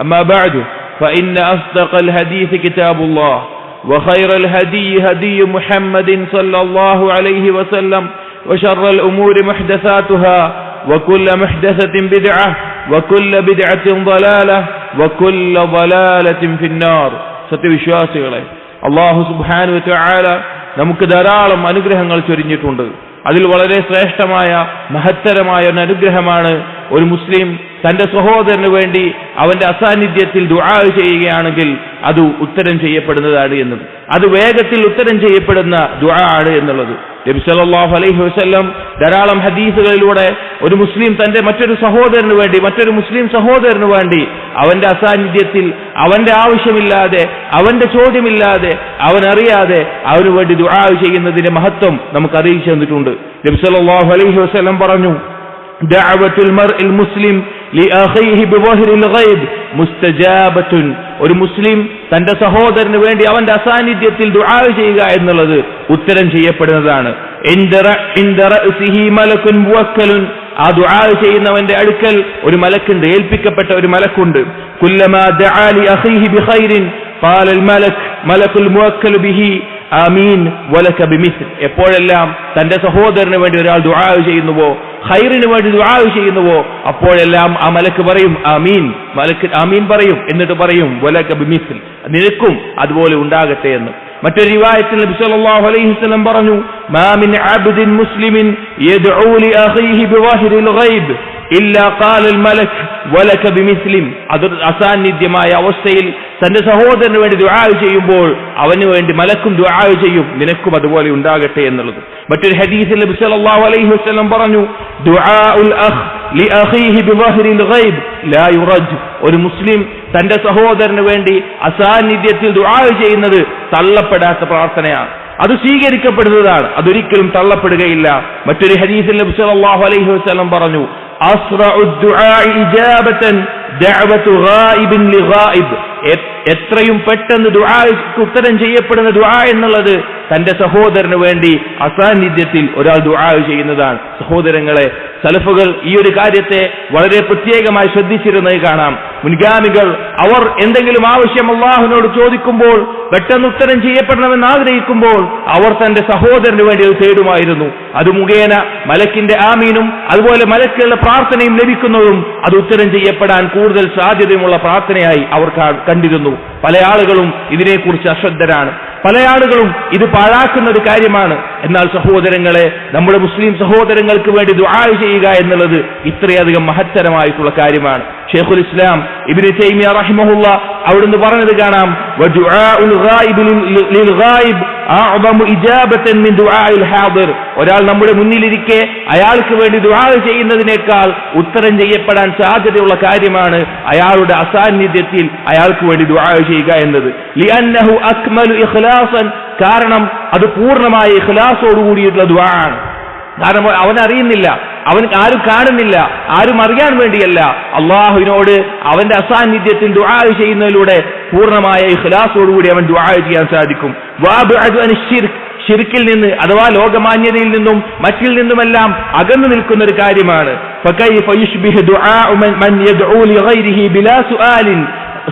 أما بعد فإن أصدق الحديث كتاب الله وخير الهدي هدي محمد صلى الله عليه وسلم وشر الأمور محدثاتها وكل محدثة بدعة وكل بدعة ضلالة وكل ضلالة في النار സത്യവിശ്വാസികളെ അള്ളാഹു സുബാനു ചായാല നമുക്ക് ധാരാളം അനുഗ്രഹങ്ങൾ ചൊരിഞ്ഞിട്ടുണ്ട് അതിൽ വളരെ ശ്രേഷ്ഠമായ മഹത്തരമായ ഒരു അനുഗ്രഹമാണ് ഒരു മുസ്ലിം തന്റെ സഹോദരന് വേണ്ടി അവന്റെ അസാന്നിധ്യത്തിൽ ദുആ ചെയ്യുകയാണെങ്കിൽ അത് ഉത്തരം ചെയ്യപ്പെടുന്നതാണ് എന്നും അത് വേഗത്തിൽ ഉത്തരം ചെയ്യപ്പെടുന്ന ദുആ ആണ് എന്നുള്ളത്. നബി സല്ലല്ലാഹു അലൈഹി വസല്ലം ധാരാളം ഹദീസുകളിലൂടെ ഒരു മുസ്ലിം തന്റെ മറ്റൊരു സഹോദരന് വേണ്ടി മറ്റൊരു മുസ്ലിം സഹോദരന് വേണ്ടി അവന്റെ അസാന്നിധ്യത്തിൽ അവന്റെ ആവശ്യമില്ലാതെ അവന്റെ ചോദ്യമില്ലാതെ അവൻ അറിയാതെ അവന് വേണ്ടി ദുആ ചെയ്യുന്നതിന്റെ മഹത്വം നമുക്ക് അറിയിച്ചു തന്നിട്ടുണ്ട്. നബി സല്ലല്ലാഹു അലൈഹി വസല്ലം പറഞ്ഞു ദഅവത്തുൽ മർഇൽ മുസ്ലിം മുസ്തജാബത്തുൻ. ഒരു മുസ്ലിം തന്റെ സഹോദരന് വേണ്ടി അവന്റെ അസാന്നിധ്യത്തിൽ ദുആ ചെയ്യുക എന്നുള്ളത് ഉത്തരം ചെയ്യപ്പെടുന്നതാണ്. ആ ദുആ ചെയ്യുന്നവന്റെ അടുക്കൽ ഒരു മലക്കുണ്ട് ഏൽപ്പിക്കപ്പെട്ട ഒരു മലക്കുണ്ട്. കുല്ലമാ അഖീഹി മുവക്കൽ ആമീൻ. വലക എപ്പോഴെല്ലാം തന്റെ സഹോദരന് വേണ്ടി ഒരാൾ ദുആ ചെയ്യുന്നുവോ ഖൈറിന് വേണ്ടി ദുആ ചെയ്യുന്നുവോ? അപ്പോഴെല്ലാം ആ മലക്ക് പറയും ആമീൻ. മലക്ക് ആമീൻ പറയും എന്നിട്ട് പറയും വലക ബിമിസ് നിനക്കും അതുപോലെ ഉണ്ടാകട്ടെ എന്ന്. മറ്റൊരു റിവായത്തിൽ നബി സല്ലല്ലാഹു അലൈഹി വസല്ലം പറഞ്ഞു മാ മിൻ അബ്ദിൻ മുസ്ലിമിൻ യദ്ഊ ലി അഖീഹി ബിവാഹിരിൽ ഗൈബ്. അസാന്നിധ്യമായ അവസ്ഥയിൽ തന്റെ സഹോദരന് വേണ്ടി ദുആ ചെയ്യുമ്പോൾ അവന് വേണ്ടി മലക്കും ദുആ ചെയ്യും. നിനക്കും അതുപോലെ ഉണ്ടാകട്ടെ എന്നുള്ളത്. മറ്റൊരു ഹദീസിൽ നബി സല്ലല്ലാഹു അലൈഹി വസല്ലം പറഞ്ഞു ദുആഉൽ അഖ് ഗൈബ് ലാ ഒരു മുസ്ലിം തന്റെ സഹോദരന് വേണ്ടി അസാന്നിധ്യത്തിൽ ദുആ ചെയ്യുന്നത് തള്ളപ്പെടാത്ത പ്രാർത്ഥനയാണ്. അത് സ്വീകരിക്കപ്പെടുന്നതാണ്. അതൊരിക്കലും തള്ളപ്പെടുകയില്ല. മറ്റൊരു ഹദീസിൽ നബി സല്ലല്ലാഹു അലൈഹി വസല്ലം പറഞ്ഞു എത്രയും പെട്ടെന്ന് ദുആക്ക് ഉത്തരം ചെയ്യപ്പെടുന്ന ദുആ എന്നുള്ളത് തന്റെ സഹോദരന് വേണ്ടി അസാന്നിധ്യത്തിൽ ഒരാൾ ദുആ ചെയ്യുന്നതാണ്. സഹോദരങ്ങളെ സലഫുകൾ ഈ ഒരു കാര്യത്തെ വളരെ പ്രത്യേകമായി ശ്രദ്ധിച്ചിരുന്നത് കാണാം. മുൻഗാമികൾ അവർ എന്തെങ്കിലും ആവശ്യം അള്ളാഹുവിനോട് ചോദിക്കുമ്പോൾ പെട്ടെന്ന് ഉത്തരം ചെയ്യപ്പെടണമെന്ന് ആഗ്രഹിക്കുമ്പോൾ അവർ തന്റെ സഹോദരന് വേണ്ടി അത് തേടുമായിരുന്നു. അത് മുഖേന മലക്കിന്റെ ആമീനും അതുപോലെ മലക്കുകളുടെ പ്രാർത്ഥനയും ലഭിക്കുന്നതും അത് ഉത്തരം ചെയ്യപ്പെടാൻ കൂടുതൽ സാധ്യതയുമുള്ള പ്രാർത്ഥനയായി അവർ കണ്ടിരുന്നു. പല ആളുകളും ഇതിനെക്കുറിച്ച് അശ്രദ്ധരാണ്. പല ആളുകളും ഇത് പാഴാക്കുന്ന ഒരു കാര്യമാണ്. എന്നാൽ സഹോദരങ്ങളെ നമ്മുടെ മുസ്ലിം സഹോദരങ്ങൾക്ക് വേണ്ടി ദുആ ചെയ്യുക എന്നുള്ളത് ഇത്രയധികം മഹത്തരമായിട്ടുള്ള കാര്യമാണ്. ഷെയ്ഖുൽ ഇസ്ലാം ഇബ്നു തൈമിയ റഹിമഹുല്ല അവിടുന്ന് പറഞ്ഞത് കാണാം ഒരാൾ നമ്മുടെ മുന്നിലിരിക്കെ അയാൾക്ക് വേണ്ടി ദുആ ചെയ്യുന്നതിനേക്കാൾ ഉത്തരം ചെയ്യപ്പെടാൻ സാധ്യതയുള്ള കാര്യമാണ് അയാളുടെ അസാന്നിധ്യത്തിൽ അയാൾക്ക് വേണ്ടി ദുആ ചെയ്യുക എന്നത്. ലിഅന്നഹു അക്മലു ഇഖ്ലാസൻ. കാരണം അത് പൂർണമായ ഇഖ്ലാസോട് കൂടിയിട്ടുള്ള ദുആ ആണ്. കാരണം അവനറിയുന്നില്ല അവൻ ആരും കാണുന്നില്ല ആരും അറിയാൻ വേണ്ടിയല്ല. അള്ളാഹുവിനോട് അവന്റെ അസാന്നിധ്യത്തിൽ ദുആ ചെയ്യുന്നതിലൂടെ പൂർണമായ ഇഖ്ലാസോടുകൂടി അവൻ ദുആ ചെയ്യാൻ സാധിക്കും. ഷിർക്കിൽ നിന്ന് അഥവാ ലോകമാന്യതയിൽ നിന്നും മറ്റിൽ നിന്നുമെല്ലാം അകന്നു നിൽക്കുന്ന ഒരു കാര്യമാണ്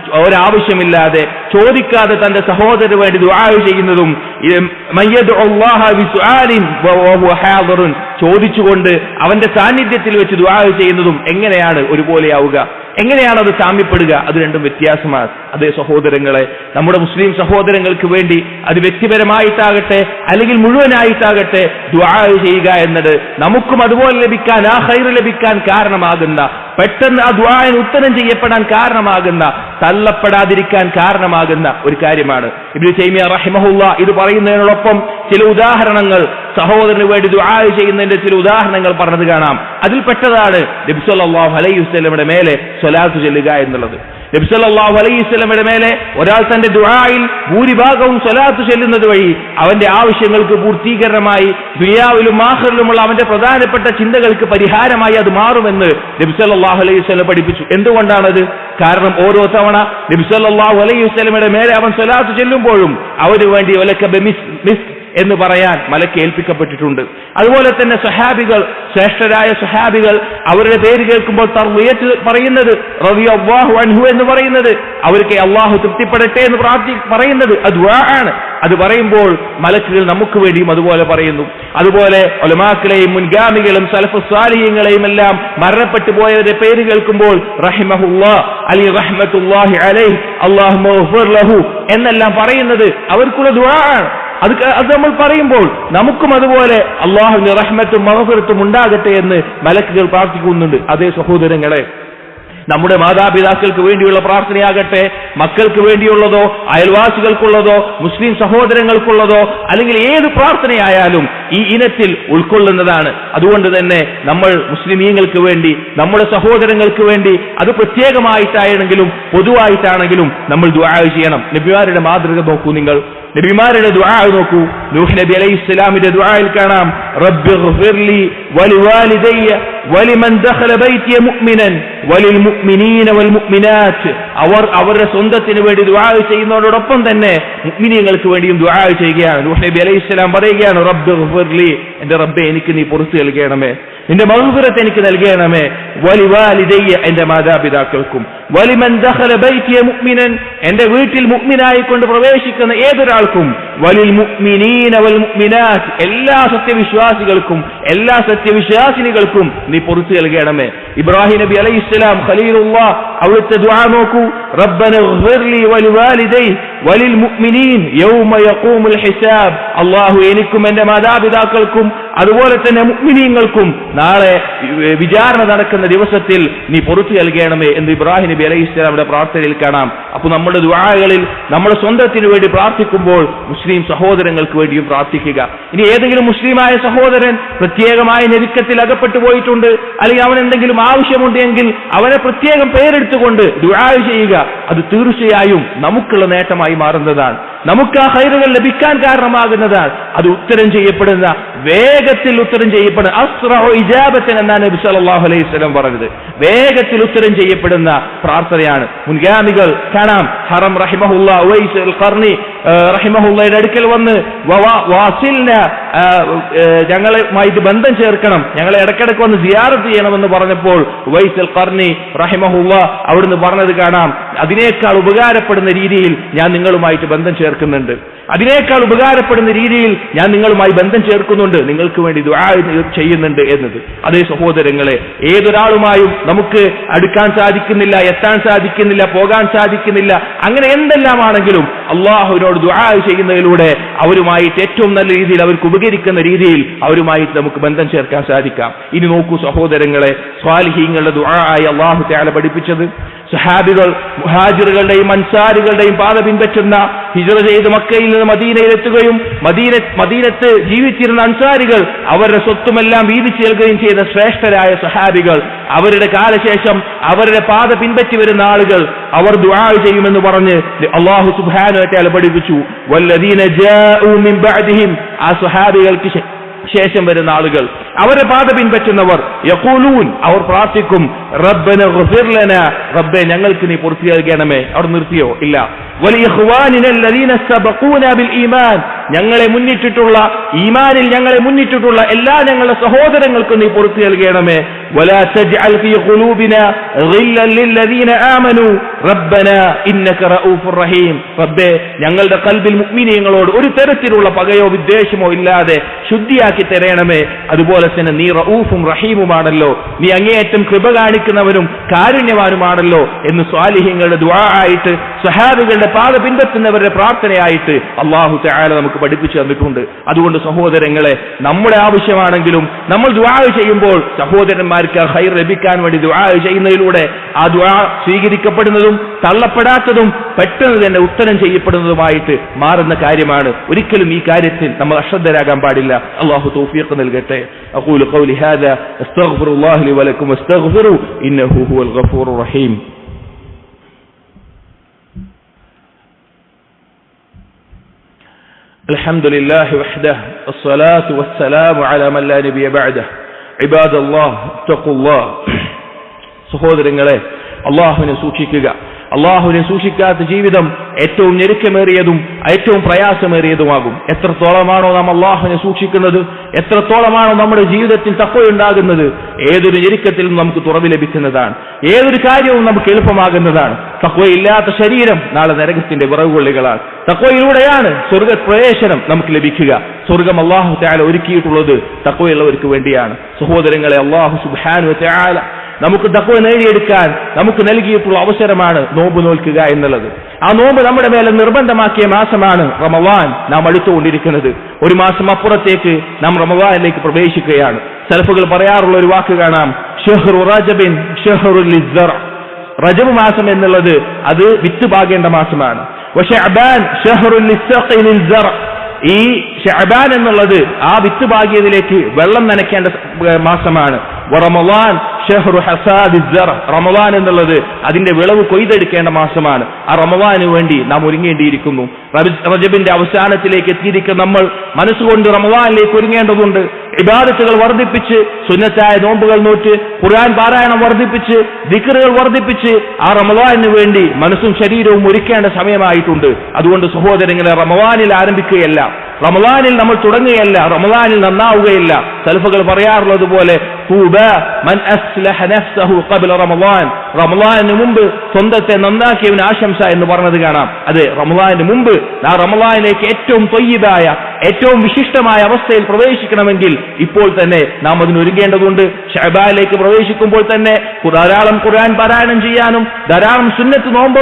ഒരാവശ്യമില്ലാതെ ചോദിക്കാതെ തന്റെ സഹോദരന് വേണ്ടി ദുആ ചെയ്യുന്നതും ചോദിച്ചുകൊണ്ട് അവന്റെ സാന്നിധ്യത്തിൽ വെച്ച് ദുആ ചെയ്യുന്നതും എങ്ങനെയാണ് ഒരുപോലെയാവുക? എങ്ങനെയാണ് അത് സാമ്യപ്പെടുക? അത് രണ്ടും വ്യത്യാസമാണ്. അതേ സഹോദരങ്ങളെ നമ്മുടെ മുസ്ലിം സഹോദരങ്ങൾക്ക് വേണ്ടി അത് വ്യക്തിപരമായിട്ടാകട്ടെ അല്ലെങ്കിൽ മുഴുവനായിട്ടാകട്ടെ ദുആ ചെയ്യുക എന്നത് നമുക്കും അതുപോലെ ലഭിക്കാൻ ആ ഹൈർ ലഭിക്കാൻ കാരണമാകുന്ന പെട്ടെന്ന് ആ ദ്വായന് ഉത്തരം ചെയ്യപ്പെടാൻ കാരണമാകുന്ന തള്ളപ്പെടാതിരിക്കാൻ കാരണമാകുന്ന ഒരു കാര്യമാണ്. ഇബ്നു തൈമിയ റഹിമഹുല്ല ഇത് പറയുന്നതിനോടൊപ്പം ചില ഉദാഹരണങ്ങൾ സഹോദരന് വേണ്ടി ദുആ ചെയ്യുന്നതിന്റെ ചില ഉദാഹരണങ്ങൾ പറഞ്ഞത് കാണാം. അതിൽപ്പെട്ടതാണ് നബി സല്ലല്ലാഹു അലൈഹി വസല്ലമയുടെ മേലെ സ്വലാത്ത് ചെല്ലുക എന്നുള്ളത്. നബി സല്ലല്ലാഹു അലൈഹി വസല്ലമയുടെ മേലെ ഒരാൾ തന്റെ ദുആയിൽ ഭൂരിഭാഗവും സ്വലാത്ത് ചെല്ലുന്നത് വഴി അവന്റെ ആവശ്യങ്ങൾക്ക് പൂർത്തീകരണമായി ദുനിയാവിലും മാഹറിലുമുള്ള അവന്റെ പ്രധാനപ്പെട്ട ചിന്തകൾക്ക് പരിഹാരമായി അത് മാറുമെന്ന് നബി സല്ലല്ലാഹു അലൈഹി സ്വലം പഠിപ്പിച്ചു. എന്തുകൊണ്ടാണത്? കാരണം ഓരോ തവണ നബി സല്ലല്ലാഹു അലൈഹി സ്വലമയുടെ മേലെ അവൻ സ്വലാത്ത് ചെല്ലുമ്പോഴും അവന് വേണ്ടി ഒലക്ക മിസ് എന്ന് പറയാൻ മലക്ക് ഏൽപ്പിക്കപ്പെട്ടിട്ടുണ്ട്. അതുപോലെ തന്നെ സഹാബികൾ ശ്രേഷ്ഠരായ സഹാബികൾ അവരുടെ പേര് കേൾക്കുമ്പോൾ തർവിയത്ത് പറയുന്നത് റവി അള്ളാഹു അൻഹു എന്ന് പറയുന്നത് അവർക്ക് അള്ളാഹു തൃപ്തിപ്പെടട്ടെ എന്ന് പ്രാർത്ഥി പറയുന്നത് അത് ആണ്. അത് പറയുമ്പോൾ മലക്കുകൾ നമുക്ക് വേണ്ടിയും അതുപോലെ പറയുന്നു. അതുപോലെ ഒലമാക്കളെയും മുൻഗാമികളും സലഫ് സ്വാലിഹ്യങ്ങളെയും എല്ലാം മരണപ്പെട്ടു പോയവരുടെ പേര് കേൾക്കുമ്പോൾ അലി റഹ്മത്തുല്ലാഹി അലൈഹി അള്ളാഹു എന്നെല്ലാം പറയുന്നത് അവർക്കുള്ള ദുആണ് അത് അത് നമ്മൾ പറയുമ്പോൾ നമുക്കും അതുപോലെ അള്ളാഹുവിന്റെ റഹ്മത്തും മഹഫിറത്തും ഉണ്ടാകട്ടെ എന്ന് മലക്കുകൾ പ്രാർത്ഥിക്കുന്നുണ്ട്. അതേ സഹോദരങ്ങളെ നമ്മുടെ മാതാപിതാക്കൾക്ക് വേണ്ടിയുള്ള പ്രാർത്ഥനയാകട്ടെ മക്കൾക്ക് വേണ്ടിയുള്ളതോ അയൽവാസികൾക്കുള്ളതോ മുസ്ലിം സഹോദരങ്ങൾക്കുള്ളതോ അല്ലെങ്കിൽ ഏത് പ്രാർത്ഥനയായാലും ഈ ഇനത്തിൽ ഉൾക്കൊള്ളുന്നതാണ്. അതുകൊണ്ട് തന്നെ നമ്മൾ മുസ്ലിമീങ്ങൾക്ക് വേണ്ടി നമ്മുടെ സഹോദരങ്ങൾക്ക് വേണ്ടി അത് പ്രത്യേകമായിട്ടാണെങ്കിലും പൊതുവായിട്ടാണെങ്കിലും നമ്മൾ ദുആ ചെയ്യണം. നബിമാരുടെ മാതൃക നോക്കൂ നിങ്ങൾ. നബിമാരുടെ ദുആ നോക്കൂ. നൂഹ് നബി അലൈഹി ഇസ്ലാമിന്റെ ദുആയിൽ കാണാം. റബ്ബി ഗ്ഫിർലി വലിവാലിദയ്യ വലിമൻ ദഖല ബൈതിയ മുഅ്മിനൻ വലിൽ മുഅ്മിനീന വൽ മുഅ്മിനാത്ത്. അവർ അവരുടെ സ്വന്തത്തിന് വേണ്ടി ദുആ ചെയ്യുന്നതോടൊപ്പം തന്നെ മുഅ്മിനീങ്ങൾക്ക് വേണ്ടിയും ദുആ ചെയ്യുകയാണ്. നൂഹ് നബി അലൈഹി ഇസ്ലാം പറയുകയാണ് റബ്ബി ഗ്ഫിർലി എന്റെ റബ്ബെ എനിക്ക് നീ പുറത്തു നൽകണമേ. നിന്റെ മഹുഫിറത്ത് എനിക്ക് നൽകണമേ. വലിവാലിദയ്യ എന്റെ മാതാപിതാക്കൾക്കും. വലിമൻ ദഹല ബൈത്തിയ മുഅ്മിനൻ എന്റെ വീട്ടിൽ മുഅ്മിനായി കൊണ്ട് പ്രവേശിക്കുന്ന ഏതൊരാൾക്കും വലിൽ മുഅ്മിനീന വൽ മുഅ്മിനാത്ത് എല്ലാ സത്യവിശ്വാസികൾക്കും എല്ലാ സത്യവിശ്വാസിനികൾക്കും നീ പൊറുത്തു നൽകണമേ. ഇബ്രാഹിം നബി അലൈഹി ഇസ്ലാം ഖലീലുള്ള അവിടുത്തെ ദുആ നോക്കൂ. റബ്ബന ഇഗ്ഫിർലി വലിവാലിദൈ വലിൽ മുഅ്മിനീൻ യൗമ യഖൂമുൽ ഹിസാബ്. അല്ലാഹു എനിക്കും എന്റെ മാതാപിതാക്കൾക്കും അതുപോലെ തന്നെ മുഅ്മിനീങ്ങൾക്കും നാളെ വിചാരണ നടക്കുന്ന ദിവസത്തിൽ നീ പൊറുത്തു നൽകണമേ എന്ന് ഇബ്രാഹിം നബി അലൈഹി ഇസ്ലാമിന്റെ പ്രാർത്ഥനയിൽ കാണാം. അപ്പൊ നമ്മുടെ ദുആകളിൽ നമ്മുടെ സ്വന്തത്തിന് വേണ്ടി പ്രാർത്ഥിക്കുമ്പോൾ മുസ്ലിം സഹോദരങ്ങൾക്ക് വേണ്ടിയും പ്രാർത്ഥിക്കുക. ഇനി ഏതെങ്കിലും മുസ്ലിമായ സഹോദരൻ പ്രത്യേകമായ ഞെരുക്കത്തിൽ അകപ്പെട്ടു പോയിട്ടുണ്ട് അല്ലെങ്കിൽ അവൻ എന്തെങ്കിലും ആവശ്യമുണ്ടെങ്കിൽ അവനെ പ്രത്യേകം പേരെടുത്തുകൊണ്ട് ദുആ ചെയ്യുക അത് തീർച്ചയായും നമുക്കുള്ള നേട്ടമായി മാറുന്നതാണ്. നമുക്ക് ആ ഹൈറുകൾ ലഭിക്കാൻ കാരണമാകുന്നതാണ്. അത് ഉത്തരം ചെയ്യപ്പെടുന്ന വേഗത്തിൽ ഉത്തരം ചെയ്യപ്പെടുന്ന അസ്റഹു ഇജാബത്തൻ എന്നാണ് നബി സല്ലല്ലാഹു അലൈഹി വസല്ലം പറഞ്ഞത്. വേഗത്തിൽ ഉത്തരം ചെയ്യപ്പെടുന്ന പ്രാർത്ഥനയാണ്. മുൻഗാമികൾ കാണാം. ഹറം റഹിമഹുല്ല റഹിമഹുല്ലയുടെ അടുക്കൽ വന്ന് വാസിലിന് ഞങ്ങളുമായി ഇത് ബന്ധം ചേർക്കണം. ഞങ്ങളെ ഇടയ്ക്കിടയ്ക്ക് വന്ന് സിയാറത്ത് ചെയ്യണമെന്ന് പറഞ്ഞപ്പോൾ വൈസൽ കർണി റഹിമഹുള്ള അവിടുന്ന് പറഞ്ഞത് കാണാം. അതിനേക്കാൾ ഉപകാരപ്പെടുന്ന രീതിയിൽ ഞാൻ നിങ്ങളുമായിട്ട് ബന്ധം ചേർക്കുന്നുണ്ട്. അതിനേക്കാൾ ഉപകാരപ്പെടുന്ന രീതിയിൽ ഞാൻ നിങ്ങളുമായി ബന്ധം ചേർക്കുന്നുണ്ട്. നിങ്ങൾക്ക് വേണ്ടി ചെയ്യുന്നുണ്ട് എന്നത്. അതേ സഹോദരങ്ങളെ ഏതൊരാളുമായും നമുക്ക് അടുക്കാൻ സാധിക്കുന്നില്ല എത്താൻ സാധിക്കുന്നില്ല പോകാൻ സാധിക്കുന്നില്ല അങ്ങനെ എന്തെല്ലാമാണെങ്കിലും അള്ളാഹുവിനോട് ദുആ ചെയ്യുന്നതിലൂടെ അവരുമായിട്ട് ഏറ്റവും നല്ല രീതിയിൽ അവർക്ക് ഉപകരിക്കുന്ന രീതിയിൽ അവരുമായിട്ട് നമുക്ക് ബന്ധം ചേർക്കാൻ സാധിക്കാം. ഇനി നോക്കൂ സഹോദരങ്ങളെ സ്വാലിഹീങ്ങളുടെ ദുആ അള്ളാഹു തആല പഠിപ്പിച്ചത്. സഹാബികൾ മുഹാജിറുകളുടെയും അൻസാരികളുടെയും പാത പിൻപറ്റുന്ന ഹിജറ ചെയ്ത് മക്കയിൽ നിന്ന് മദീനയിലെത്തുകയും മദീന മദീനത്ത് ജീവിച്ചിരുന്ന അൻസാരികൾ അവരുടെ സ്വത്തുമെല്ലാം വീതിച്ചു നൽകുകയും ചെയ്ത ശ്രേഷ്ഠരായ സഹാബികൾ. അവരുടെ കാലശേഷം അവരുടെ പാത പിൻപറ്റി വരുന്ന ആളുകൾ അവർ ദുആ ചെയ്യുമെന്ന് പറഞ്ഞ് അള്ളാഹു സുബ്ഹാനഹു പഠിപ്പിച്ചു. വല്ലദീന ആ സഹാബികൾക്ക് ശേഷം വരുന്ന ആളുകൾ. അവരെ പാത പിൻപറ്റുന്നവർ യഖൂലൂൻ. അവർ പ്രാർത്ഥിക്കും. റബ്ബന ഗുഫിർലന റബ്ബെ ഞങ്ങൾക്ക് നീ പൂർത്തിയാകണമേ. അവിടെ നിർത്തിയോ? ഇല്ല. ഞങ്ങളെ മുന്നിട്ടിട്ടുള്ള ഈമാനിൽ ഞങ്ങളെ മുന്നിട്ടിട്ടുള്ള എല്ലാ ഞങ്ങളുടെ സഹോദരങ്ങൾക്കും നീ പുറത്തു നൽകണമേ റബ്ബേ ഞങ്ങളുടെ കൽബിൽ മുക്മിനിയങ്ങളോട് ഒരു തരത്തിലുള്ള പകയോ വിദ്വേഷമോ ഇല്ലാതെ ശുദ്ധിയാക്കി തരണമേ. അതുപോലെ തന്നെ നീ റഊഫും റഹീമുമാണല്ലോ. നീ അങ്ങേയറ്റം കൃപ കാണി കാണിക്കുന്നവനും കാരുണ്യവാനുമാണല്ലോ എന്ന് സ്വാലിഹ്യങ്ങളുടെ ദ്വാ ആയിട്ട് സഹാബികളുടെ പാത പിൻപറ്റുന്നവരുടെ പ്രാർത്ഥനയായിട്ട് അള്ളാഹു തആല നമുക്ക് പഠിപ്പിച്ചു തന്നിട്ടുണ്ട്. അതുകൊണ്ട് സഹോദരങ്ങളെ നമ്മുടെ ആവശ്യമാണെങ്കിലും നമ്മൾ ദ്വാ ചെയ്യുമ്പോൾ സഹോദരന്മാർക്ക് ഹൈർ ലഭിക്കാൻ വേണ്ടി ദ്വാ ചെയ്യുന്നതിലൂടെ ആ ദ്വാ സ്വീകരിക്കപ്പെടുന്നതും തള്ളപ്പെടാത്തതും പെട്ടെന്ന് തന്നെ ഉത്തരം ചെയ്യപ്പെടുന്നതുമായിട്ട് മാറുന്ന കാര്യമാണ് ഒരിക്കലും ഈ കാര്യത്തിൽ നമ്മൾ അശ്രദ്ധരാകാൻ പാടില്ല അള്ളാഹു തൗഫീഖ് നൽകട്ടെ أقول قولي هذا استغفر الله لي ولكم واستغفروا إنه هو الغفور الرحيم الحمد لله وحده الصلاة والسلام على من لا نبي بعده عباد الله اتقوا الله സഹോദരങ്ങളെ അള്ളാഹുവിനെ സൂക്ഷിക്കുക അള്ളാഹുവിനെ സൂക്ഷിക്കാത്ത ജീവിതം ഏറ്റവും ഞെരുക്കമേറിയതും ഏറ്റവും പ്രയാസമേറിയതുമാകും. എത്രത്തോളമാണോ നാം അള്ളാഹുവിനെ സൂക്ഷിക്കുന്നത് എത്രത്തോളമാണോ നമ്മുടെ ജീവിതത്തിൽ തപ്പയുണ്ടാകുന്നത് ഏതൊരു ഞെരുക്കത്തിലും നമുക്ക് തുറവ് ലഭിക്കുന്നതാണ്. ഏതൊരു കാര്യവും നമുക്ക് എളുപ്പമാകുന്നതാണ്. തക്കവയില്ലാത്ത ശരീരം നാളെ നരകത്തിന്റെ വിറവുകൊള്ളികളാണ് സ്വർഗ പ്രവേശനം നമുക്ക് ലഭിക്കുക. സ്വർഗം അള്ളാഹു ത്യാല ഒരുക്കിയിട്ടുള്ളത് തക്കവയുള്ളവർക്ക് വേണ്ടിയാണ്. സഹോദരങ്ങളെ അള്ളാഹു സുബാനു ത്യാല നമുക്ക് തക്കുവ നേടിയെടുക്കാൻ നമുക്ക് നൽകിയിട്ടുള്ള അവസരമാണ് നോമ്പ് നോൽക്കുക എന്നുള്ളത്. ആ നോമ്പ് നമ്മുടെ മേലെ നിർബന്ധമാക്കിയ മാസമാണ് റമവാൻ നാം അടുത്തുകൊണ്ടിരിക്കുന്നത്. ഒരു മാസം അപ്പുറത്തേക്ക് നാം റമവാനിലേക്ക് പ്രവേശിക്കുകയാണ്. സെൽഫുകൾ പറയാറുള്ള ഒരു വാക്ക് കാണാം. ഷെഹ്റു റജബിൻ ഷെഹ്റുൽ റജബ് മാസം എന്നുള്ളത് അത് വിത്ത് പാകേണ്ട മാസമാണ് പക്ഷെ അബാൻ ഷെഹ്റുൽ ഈ ഷഹബാൻ എന്നുള്ളത് ആ വിത്ത് പാകിയതിലേക്ക് വെള്ളം നനയ്ക്കേണ്ട മാസമാണ്. റമളാൻ ഷഹ്റു ഹസാദി റമളാൻ എന്നുള്ളത് അതിന്റെ വിളവ് കൊയ്തെടുക്കേണ്ട മാസമാണ്. ആ റമവാന് വേണ്ടി നാം ഒരുങ്ങേണ്ടിയിരിക്കുന്നു. റജബിന്റെ അവസാനത്തിലേക്ക് എത്തിയിരിക്കുന്ന നമ്മൾ മനസ്സുകൊണ്ട് റമവാനിലേക്ക് ഒരുങ്ങേണ്ടതുണ്ട്. ഇബാദത്തുകൾ വർദ്ധിപ്പിച്ച് സുന്നത്തായ നോമ്പുകൾ നോറ്റ് ഖുർആൻ പാരായണം വർദ്ധിപ്പിച്ച് ദിക്കറുകൾ വർദ്ധിപ്പിച്ച് ആ റമവാനിന് വേണ്ടി മനസ്സും ശരീരവും ഒരുക്കേണ്ട സമയമായിട്ടുണ്ട്. അതുകൊണ്ട് സഹോദരങ്ങളെ റമവാനിൽ ആരംഭിക്കുകയല്ല. റമളാനിൽ നമ്മൾ തുടങ്ങുകയല്ല. റമളാനിൽ നന്നാവുകയില്ല. സൽഫുകൾ പറയാറുള്ളത് പോലെ റമളാനിന് മുമ്പ് സ്വന്തത്തെ നന്നാക്കിയവന് ആശംസ എന്ന് പറഞ്ഞത് കാണാം. അതെ റമളാനിന് മുമ്പ് ആ റമളാനിലേക്ക് ഏറ്റവും തൊയ്യതായ ഏറ്റവും വിശിഷ്ടമായ അവസ്ഥയിൽ പ്രവേശിക്കണമെങ്കിൽ ഇപ്പോൾ തന്നെ നാം അതിന് ഒരുങ്ങേണ്ടതുണ്ട് ഷഹബാലിലേക്ക് പ്രവേശിക്കുമ്പോൾ തന്നെ ധാരാളം ഖുർആൻ പാരായണം ചെയ്യാനും ധാരാളം സുന്നത്ത് നോമ്പ്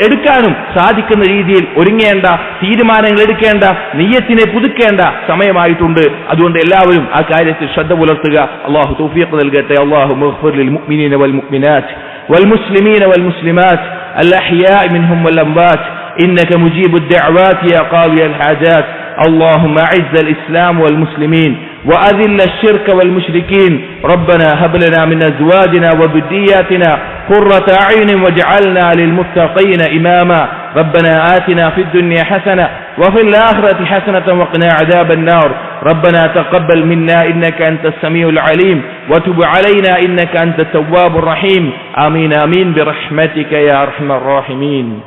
എടുക്കാനും സാധിക്കുന്ന രീതിയിൽ ഒരുങ്ങേണ്ട തീരുമാനങ്ങൾ എടുക്കേണ്ട നെയ്യത്തിനെ പുതുക്കേണ്ട സമയമായിട്ടുണ്ട് അതുകൊണ്ട് എല്ലാവരും ആ കാര്യത്തിൽ ശ്രദ്ധ പുലർത്തുക അള്ളാഹു തൗഫീഖ് നൽകട്ടെ അള്ളാഹു للمؤمنين والمؤمنات والمسلمين والمسلمات الأحياء منهم والأموات إنك مجيب الدعوات يا قاضي الحاجات. اللهم أعز الإسلام والمسلمين وأذل الشرك والمشركين. ربنا هب لنا من أزواجنا وذرياتنا قرة أعين واجعلنا للمتقين إماما. ربنا آتنا في الدنيا حسنة وفي الآخرة حسنة وقنا عذاب النار. ربنا تقبل منا إنك أنت السميع العليم وتب علينا إنك أنت التواب الرحيم. آمين آمين برحمتك يا أرحم الراحمين.